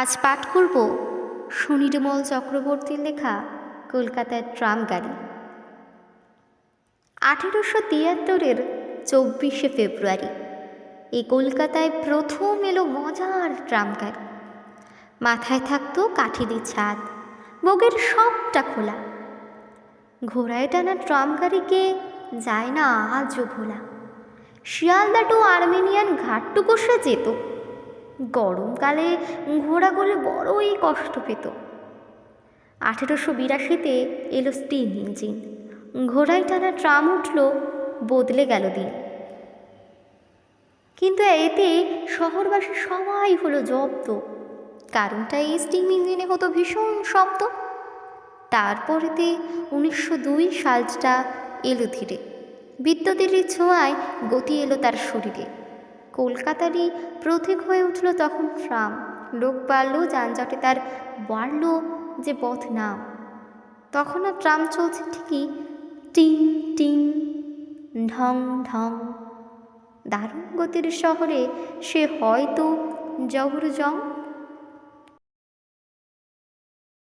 আজ পাঠ করব সুনির্মল চক্রবর্তীর লেখা কলকাতার ট্রাম গাড়ি। আঠেরোশো তিয়াত্তরের চব্বিশে ফেব্রুয়ারি, এ কলকাতায় প্রথম এলো মজার ট্রাম গাড়ি। মাথায় থাকতো কাঠিলি ছাদ, বগের সবটা খোলা। ঘোড়ায় টানা ট্রাম গাড়িকে যায় না আজও ভোলা। শিয়ালদা টু আর্মেনিয়ান ঘাটটুকু সে যেত গরমকালে ঘোড়াগুলো বড়ই কষ্ট পেত। আঠেরোশো বিরাশিতে এলো স্টিম ইঞ্জিন ঘোড়ায় টানা ট্রাম উঠল, বদলে গেল দিন। কিন্তু এতে শহরবাসী সবাই হলো জব্দ। কারণটা এই স্টিম ইঞ্জিনে হতো ভীষণ শব্দ। তারপরেতে উনিশশো দুই সালটা এলো ধীরে। বিদ্যুতের ছোঁয়ায় গতি এলো তার শরীরে। কলকাতারই প্রতীক হয়ে উঠল তখন ট্রাম লোক বাড়লো যানজটে তার বাড়ল যে পথ নাম তখন আর ট্রাম চলছে ঠিকই। টিং টিং, ঢং ঢং। দারুণ গতির শহরে সে হয়তো জবর জং